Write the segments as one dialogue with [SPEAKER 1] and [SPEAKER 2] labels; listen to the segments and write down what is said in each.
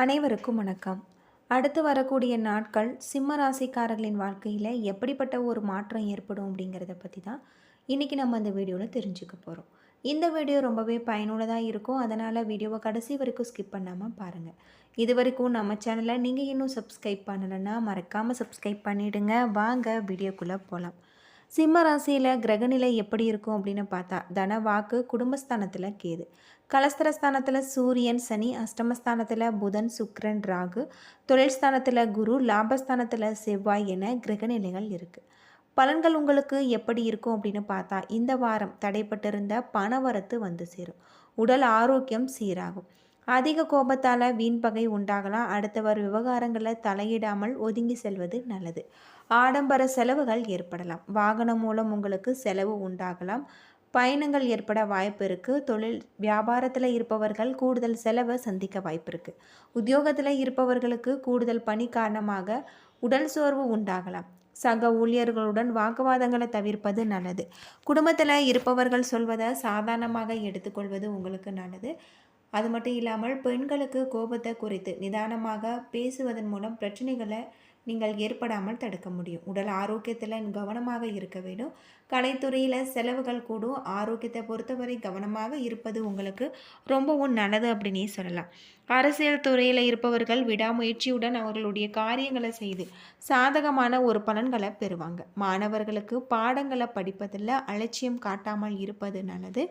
[SPEAKER 1] அனைவருக்கும் வணக்கம். அடுத்து வரக்கூடிய நாட்கள் சிம்ம ராசிக்காரர்களின் வாழ்க்கையில் எப்படிப்பட்ட ஒரு மாற்றம் ஏற்படும் அப்படிங்கிறத பற்றி தான் இன்றைக்கி நம்ம அந்த வீடியோவில் தெரிஞ்சுக்க போகிறோம் இந்த வீடியோ ரொம்பவே பயனுள்ளதாக இருக்கும். அதனால் வீடியோவை கடைசி வரைக்கும் ஸ்கிப் பண்ணாமல் பாருங்கள் இது வரைக்கும் நம்ம சேனலை நீங்கள் இன்னும் சப்ஸ்கிரைப் பண்ணலைன்னா மறக்காமல் சப்ஸ்கிரைப் பண்ணிவிடுங்க வாங்க வீடியோக்குள்ளே போகலாம் சிம்ம ராசியில் கிரகநிலை எப்படி இருக்கும் அப்படின்னு பார்த்தா தன வாக்கு குடும்பஸ்தானத்தில் கேது. கலஸ்திரஸ்தானத்தில் சூரியன் சனி அஷ்டமஸ்தானத்தில் புதன் சுக்ரன் ராகு தொழில் ஸ்தானத்தில் குரு லாபஸ்தானத்தில் செவ்வாய் என கிரகநிலைகள் இருக்குது பலன்கள் உங்களுக்கு எப்படி இருக்கும் அப்படின்னு பார்த்தா இந்த வாரம் தடைப்பட்டிருந்த பணவரத்து வந்து சேரும். உடல் ஆரோக்கியம் சீராகும். அதிக கோபத்தால் வீண் பகை உண்டாகலாம். அடுத்தவர் விவகாரங்களை தலையிடாமல் ஒதுங்கி செல்வது நல்லது. ஆடம்பர செலவுகள் ஏற்படலாம். வாகனம் மூலம் உங்களுக்கு செலவு உண்டாகலாம். பயணங்கள் ஏற்பட வாய்ப்பு இருக்குது தொழில் வியாபாரத்தில் இருப்பவர்கள் கூடுதல் செலவை சந்திக்க வாய்ப்பு இருக்குது உத்தியோகத்தில் இருப்பவர்களுக்கு கூடுதல் பணி காரணமாக உடல் சோர்வு உண்டாகலாம். சக ஊழியர்களுடன் வாக்குவாதங்களை தவிர்ப்பது நல்லது. குடும்பத்தில் இருப்பவர்கள் சொல்வதை சாதாரணமாக எடுத்துக்கொள்வது உங்களுக்கு நல்லது. அது மட்டும் இல்லாமல் பெண்களுக்கு கோபத்தை குறைத்து நிதானமாக பேசுவதன் மூலம் பிரச்சனைகளை நீங்கள் ஏற்படாமல் தடுக்க முடியும். உடல் ஆரோக்கியத்தில் கவனமாக இருக்க வேண்டும். கலைத்துறையில் செலவுகள் கூடும். ஆரோக்கியத்தை பொறுத்தவரை கவனமாக இருப்பது உங்களுக்கு ரொம்பவும் நல்லது அப்படின்னே சொல்லலாம். அரசியல் துறையில் இருப்பவர்கள் விடாமுயற்சியுடன் அவர்களுடைய காரியங்களை செய்து சாதகமான ஒரு பலன்களை பெறுவாங்க. மாணவர்களுக்கு பாடங்களை படிப்பதில் அலட்சியம் காட்டாமல் இருப்பது நல்லது.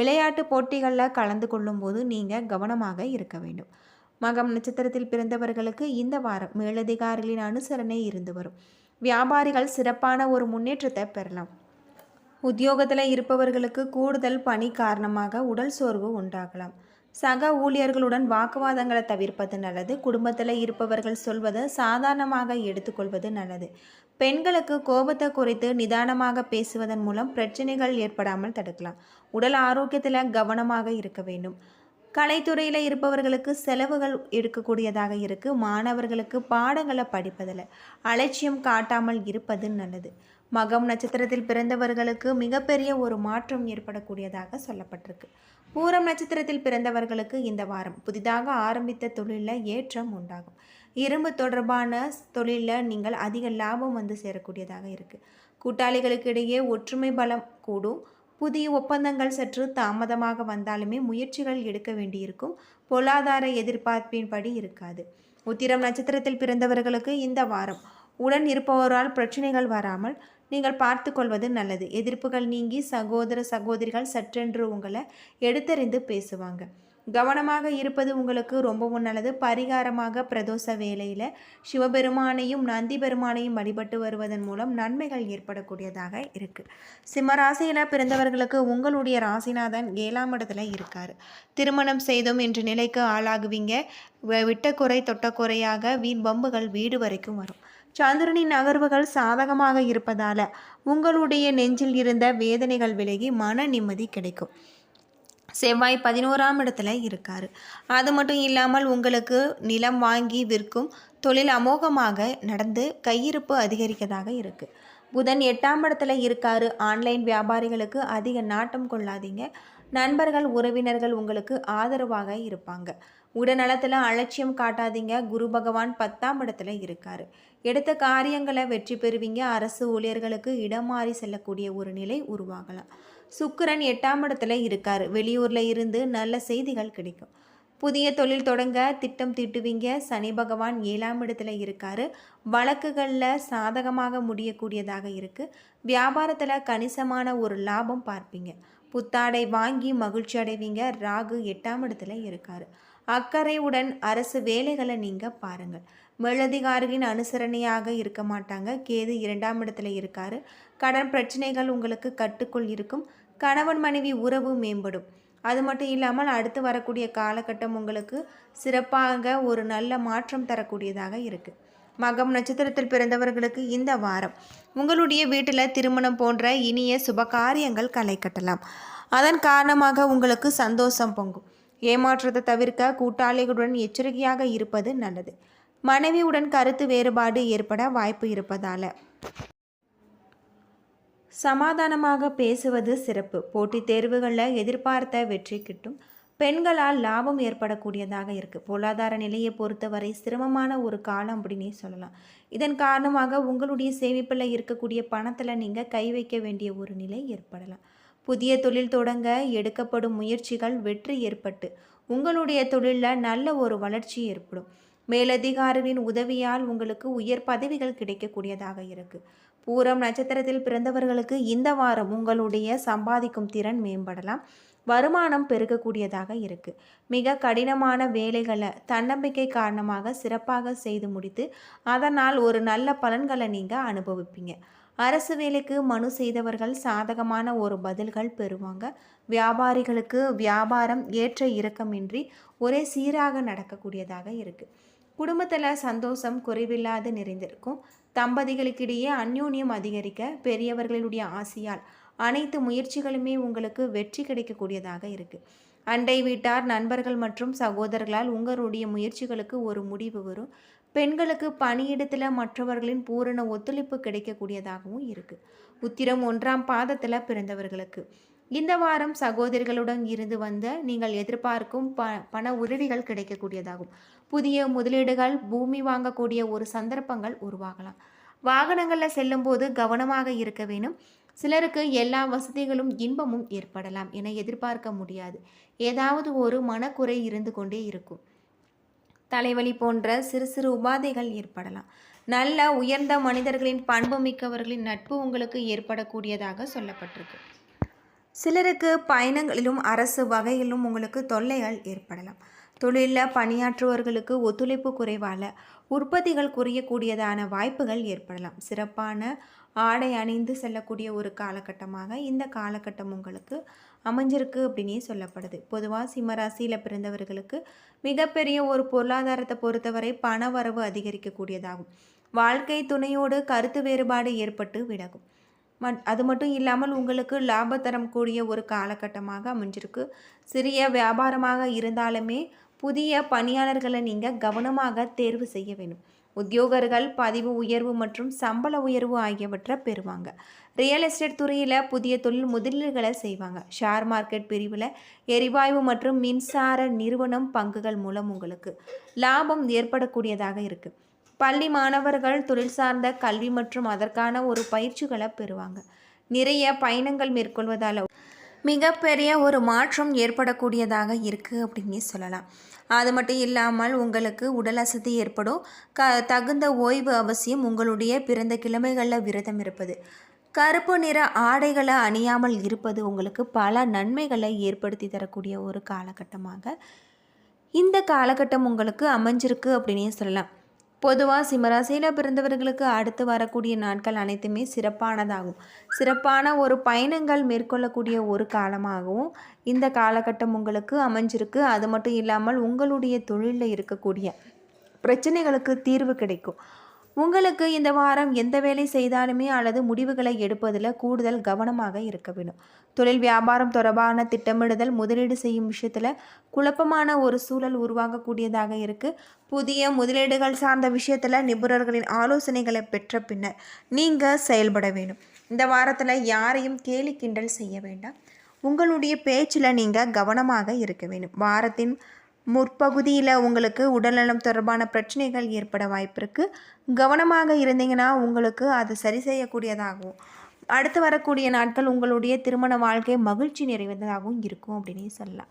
[SPEAKER 1] விளையாட்டு போட்டிகளில் கலந்து கொள்ளும்போது நீங்கள் கவனமாக இருக்க வேண்டும். மகம் நட்சத்திரத்தில் பிறந்தவர்களுக்கு இந்த வாரம் மேலதிகாரிகளின் அனுசரணை இருந்து வரும். வியாபாரிகள் சிறப்பான ஒரு முன்னேற்றத்தை பெறலாம். உத்தியோகத்தில் இருப்பவர்களுக்கு கூடுதல் பணி காரணமாக உடல் சோர்வு உண்டாகலாம். சக ஊழியர்களுடன் வாக்குவாதங்களை தவிர்ப்பது நல்லது. குடும்பத்தில் இருப்பவர்கள் சொல்வதை சாதாரணமாக எடுத்துக்கொள்வது நல்லது. பெண்களுக்கு கோபத்தை குறைத்து நிதானமாக பேசுவதன் மூலம் பிரச்சனைகள் ஏற்படாமல் தடுக்கலாம். உடல் ஆரோக்கியத்தில் கவனமாக இருக்க வேண்டும். கலைத்துறையில் இருப்பவர்களுக்கு செலவுகள் எடுக்கக்கூடியதாக இருக்குது மாணவர்களுக்கு பாடங்களை படிப்பதில் அலட்சியம் காட்டாமல் இருப்பது நல்லது. மகம் நட்சத்திரத்தில் பிறந்தவர்களுக்கு மிகப்பெரிய ஒரு மாற்றம் ஏற்படக்கூடியதாக சொல்லப்பட்டிருக்கு. பூரம் நட்சத்திரத்தில் பிறந்தவர்களுக்கு இந்த வாரம் புதிதாக ஆரம்பித்த தொழிலில் ஏற்றம் உண்டாகும். இரும்பு தொடர்பான தொழிலில் நீங்கள் அதிக லாபம் வந்து சேரக்கூடியதாக இருக்குது கூட்டாளிகளுக்கு இடையே ஒற்றுமை பலம் கூடும். புதிய ஒப்பந்தங்கள் சற்று தாமதமாக வந்தாலுமே முயற்சிகள் எடுக்க வேண்டியிருக்கும். பொருளாதார எதிர்பார்ப்பின்படி இருக்காது. உத்திரம் நட்சத்திரத்தில் பிறந்தவர்களுக்கு இந்த வாரம். உடன் இருப்பவரால் பிரச்சனைகள் வராமல் நீங்கள் பார்த்து கொள்வது நல்லது. எதிர்ப்புகள் நீங்கி சகோதர சகோதரிகள் சற்றென்று உங்களை எடுத்தறிந்து பேசுவாங்க. கவனமாக இருப்பது உங்களுக்கு ரொம்பவும் நல்லது. பரிகாரமாக பிரதோஷ வேலையில் சிவபெருமானையும் நந்தி பெருமானையும் வழிபட்டு வருவதன் மூலம் நன்மைகள் ஏற்படக்கூடியதாக இருக்குது சிம்மராசியில் பிறந்தவர்களுக்கு உங்களுடைய ராசிநாதன் ஏழாம் இடத்துல இருக்கார். திருமணம் செய்தோம் என்ற நிலைக்கு ஆளாகுவீங்க. விட்டக்குறை தொட்டக்குறையாக வீண் பம்புகள் வீடு வரைக்கும் வரும். சந்திரனின் நகர்வுகள் சாதகமாக இருப்பதால் உங்களுடைய நெஞ்சில் இருந்த வேதனைகள் விலகி மன நிம்மதி கிடைக்கும். செவ்வாய் பதினோராம் இடத்துல இருக்கார். அது மட்டும் இல்லாமல் உங்களுக்கு நிலம் வாங்கி விற்கும் தொழில் அமோகமாக நடந்து கையிருப்பு அதிகரிக்கதாக இருக்குது புதன் எட்டாம் இடத்துல இருக்கார். ஆன்லைன் வியாபாரிகளுக்கு அதிக நாட்டம் கொள்ளாதீங்க. நண்பர்கள் உறவினர்கள் உங்களுக்கு ஆதரவாக இருப்பாங்க. உடல்நலத்தில் அலட்சியம் காட்டாதீங்க. குரு பகவான் பத்தாம் இடத்துல இருக்கார். எடுத்த காரியங்களை வெற்றி பெறுவீங்க. அரசு ஊழியர்களுக்கு இடம் மாறி செல்லக்கூடிய ஒரு நிலை உருவாகலாம். சுக்கிரன் எட்டாம் இடத்துல இருக்கார். வெளியூரில் இருந்து நல்ல செய்திகள் கிடைக்கும். புதிய தொழில் தொடங்க திட்டம் தீட்டுவீங்க. சனி பகவான் ஏழாம் இடத்துல இருக்காரு. வழக்குகளில் சாதகமாக முடியக்கூடியதாக இருக்குது வியாபாரத்தில் கணிசமான ஒரு லாபம் பார்ப்பீங்க. புத்தாடை வாங்கி மகிழ்ச்சி அடைவீங்க. ராகு எட்டாம் இடத்துல இருக்கார். அக்கறையுடன் அரசு வேலைகளை நீங்கள் பாருங்கள். மேலதிகாரிகளின் அனுசரணையாக இருக்க மாட்டாங்க. கேது இரண்டாம் இடத்துல இருக்கார். கடன் பிரச்சனைகள் உங்களுக்கு கட்டுக்குள் இருக்கும். கணவன் மனைவி உறவு மேம்படும். அது மட்டும் இல்லாமல் அடுத்து வரக்கூடிய காலகட்டம் உங்களுக்கு சிறப்பாக ஒரு நல்ல மாற்றம் தரக்கூடியதாக இருக்குது மகம் நட்சத்திரத்தில் பிறந்தவர்களுக்கு இந்த வாரம் உங்களுடைய வீட்டில் திருமணம் போன்ற இனிய சுபகாரியங்கள் களை கட்டலாம் அதன் காரணமாக உங்களுக்கு சந்தோஷம் பொங்கும். ஏமாற்றத்தை தவிர்க்க கூட்டாளிகளுடன் எச்சரிக்கையாக இருப்பது நல்லது. மனைவியுடன் கருத்து வேறுபாடு ஏற்பட வாய்ப்பு இருப்பதால். சமாதானமாக பேசுவது சிறப்பு. போட்டித் தேர்வுகளில் எதிர்பார்த்த வெற்றி கிட்டும். பெண்களால் லாபம் ஏற்படக்கூடியதாக இருக்குது பொருளாதார நிலையை பொறுத்தவரை சிரமமான ஒரு காலம் அப்படின்னே சொல்லலாம். இதன் காரணமாக உங்களுடைய சேமிப்பில் இருக்கக்கூடிய பணத்தில் நீங்கள் கை வைக்க வேண்டிய ஒரு நிலை ஏற்படலாம். புதிய தொழில் தொடங்க எடுக்கப்படும் முயற்சிகள் வெற்றி ஏற்பட்டு உங்களுடைய தொழிலில் நல்ல ஒரு வளர்ச்சி ஏற்படும். மேலதிகாரிகளின் உதவியால் உங்களுக்கு உயர் பதவிகள் கிடைக்கக்கூடியதாக இருக்குது பூரம் நட்சத்திரத்தில் பிறந்தவர்களுக்கு இந்த வாரம் உங்களுடைய சம்பாதிக்கும் திறன் மேம்படலாம். வருமானம் பெருகக்கூடியதாக இருக்குது மிக கடினமான வேலைகளை தன்னம்பிக்கை காரணமாக சிறப்பாக செய்து முடித்து அதனால் ஒரு நல்ல பலன்களை நீங்கள் அனுபவிப்பீங்க. அரசு வேலைக்கு மனு செய்தவர்கள் சாதகமான ஒரு பதில்கள் பெறுவாங்க. வியாபாரிகளுக்கு வியாபாரம் ஏற்ற இறக்கமின்றி ஒரே சீராக நடக்கக்கூடியதாக இருக்குது குடும்பத்தில் சந்தோஷம் குறைவில்லாது நிறைந்திருக்கும். தம்பதிகளுக்கிடையே அந்யோன்யம் அதிகரிக்க பெரியவர்களுடைய ஆசையால் அனைத்து முயற்சிகளுமே உங்களுக்கு வெற்றி கிடைக்கக்கூடியதாக இருக்குது அண்டை வீட்டார் நண்பர்கள் மற்றும் சகோதரர்களால் உங்களுடைய முயற்சிகளுக்கு ஒரு முடிவு வரும். பெண்களுக்கு பணியிடத்தில் மற்றவர்களின் பூரண ஒத்துழைப்பு கிடைக்கக்கூடியதாகவும் இருக்குது உத்திரம் ஒன்றாம் பாதத்தில் பிறந்தவர்களுக்கு இந்த வாரம் சகோதரிகளுடன் இருந்து வந்த நீங்கள் எதிர்பார்க்கும் ப பண உதவிகள் கிடைக்கக்கூடியதாகும். புதிய முதலீடுகள் பூமி வாங்கக்கூடிய ஒரு சந்தர்ப்பங்கள் உருவாகலாம். வாகனங்களில் செல்லும்போது கவனமாக இருக்க வேணும் சிலருக்கு எல்லா வசதிகளும் இன்பமும் ஏற்படலாம் என எதிர்பார்க்க முடியாது. ஏதாவது ஒரு மனக்குறை இருந்து கொண்டே இருக்கும். தலைவலி போன்ற சிறு சிறு உபாதைகள் ஏற்படலாம். நல்ல உயர்ந்த மனிதர்களின் பண்பு மிக்கவர்களின் நட்பு உங்களுக்கு ஏற்படக்கூடியதாக சொல்லப்பட்டிருக்கு. சிலருக்கு பயணங்களிலும் அரசு வகையிலும் உங்களுக்கு தொல்லைகள் ஏற்படலாம். தொழிலில் பணியாற்றுவர்களுக்கு ஒத்துழைப்பு குறைவால் உற்பத்திகள் குறையக்கூடியதான வாய்ப்புகள் ஏற்படலாம். சிறப்பான ஆடை அணிந்து செல்லக்கூடிய ஒரு காலகட்டமாக இந்த காலகட்டம் உங்களுக்கு அமைஞ்சிருக்கு அப்படின்னே சொல்லப்படுது. பொதுவாக சிம்மராசியில் பிறந்தவர்களுக்கு மிகப்பெரிய ஒரு பொருளாதாரத்தை பொறுத்தவரை பண வரவு அதிகரிக்கக்கூடியதாகும். வாழ்க்கை துணையோடு கருத்து வேறுபாடு ஏற்பட்டு விலகும். அது மட்டும் இல்லாமல் உங்களுக்கு லாபத்தரம் கூடிய ஒரு காலகட்டமாக அமைஞ்சிருக்கு. சிறிய வியாபாரமாக இருந்தாலுமே புதிய பணியாளர்களை நீங்கள் கவனமாக தேர்வு செய்ய வேண்டும். உத்தியோகர்கள் பதிவு உயர்வு மற்றும் சம்பள உயர்வு ஆகியவற்றை பெறுவாங்க. ரியல் எஸ்டேட் துறையில் புதிய தொழில் முதலீடுகளை செய்வாங்க. ஷேர் மார்க்கெட் பிரிவில் எரிவாயு மற்றும் மின்சார நிறுவனம் பங்குகள் மூலம் உங்களுக்கு லாபம் ஏற்படக்கூடியதாக இருக்குது பள்ளி மாணவர்கள் தொழில் சார்ந்த கல்வி மற்றும் அதற்கான ஒரு பயிற்சிகளை பெறுவாங்க. நிறைய பயணங்கள் மேற்கொள்வதால் மிகப்பெரிய ஒரு மாற்றம் ஏற்படக்கூடியதாக இருக்குது அப்படின்னு சொல்லலாம். அது மட்டும் இல்லாமல் உங்களுக்கு உடல் அசதி ஏற்படும். க தகுந்த ஓய்வு அவசியம் உங்களுடைய பிறந்த கிழமைகளில் விரதம் இருப்பது. கருப்பு நிற ஆடைகளை அணியாமல் இருப்பது உங்களுக்கு பல நன்மைகளை ஏற்படுத்தி தரக்கூடிய ஒரு காலகட்டமாக இந்த காலகட்டம் உங்களுக்கு அமைஞ்சிருக்கு அப்படின்னே சொல்லலாம். பொதுவாக சிம்மராசியில் பிறந்தவர்களுக்கு அடுத்து வரக்கூடிய நாட்கள் அனைத்துமே சிறப்பானதாகும். சிறப்பான ஒரு பயணங்கள் மேற்கொள்ளக்கூடிய ஒரு காலமாகவும் இந்த காலகட்டம் உங்களுக்கு அமைஞ்சிருக்கு. அது மட்டும் இல்லாமல் உங்களுடைய தொழிலில் இருக்கக்கூடிய பிரச்சனைகளுக்கு தீர்வு கிடைக்கும். உங்களுக்கு இந்த வாரம் எந்த வேலை செய்தாலுமே அல்லது முடிவுகளை எடுப்பதில் கூடுதல் கவனமாக இருக்க வேண்டும். தொழில் வியாபாரம் தொடர்பான திட்டமிடுதல் முதலீடு செய்யும் விஷயத்தில் குழப்பமான ஒரு சூழல் உருவாகக்கூடியதாக இருக்குது புதிய முதலீடுகள் சார்ந்த விஷயத்தில் நிபுணர்களின் ஆலோசனைகளை பெற்ற பின்னர் நீங்கள் செயல்பட வேண்டும். இந்த வாரத்தில் யாரையும் கேலி கிண்டல் செய்ய வேண்டாம். உங்களுடைய பேச்சில் நீங்கள் கவனமாக இருக்க வேண்டும். வாரத்தின் முற்பகுதியில் உங்களுக்கு உடல்நலம் தொடர்பான பிரச்சனைகள் ஏற்பட வாய்ப்பு இருக்குது கவனமாக இருந்தீங்கன்னா உங்களுக்கு அது சரி செய்யக்கூடியதாகும் அடுத்து வரக்கூடிய நாட்கள் உங்களுடைய திருமண வாழ்க்கை மகிழ்ச்சி நிறைவதாகவும் இருக்கும் அப்படின்னு சொல்லலாம்.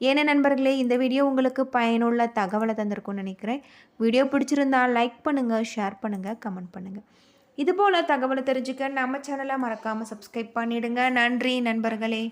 [SPEAKER 1] ஏன்னா நண்பர்களே இந்த வீடியோ உங்களுக்கு பயனுள்ள தகவலை தந்திருக்கும்னு நினைக்கிறேன். வீடியோ பிடிச்சிருந்தால் லைக் பண்ணுங்கள் ஷேர் பண்ணுங்கள் கமெண்ட் பண்ணுங்கள் இதுபோல் தகவலை தெரிஞ்சுக்க நம்ம சேனலை மறக்காமல் சப்ஸ்கிரைப் பண்ணிவிடுங்க நன்றி நண்பர்களே.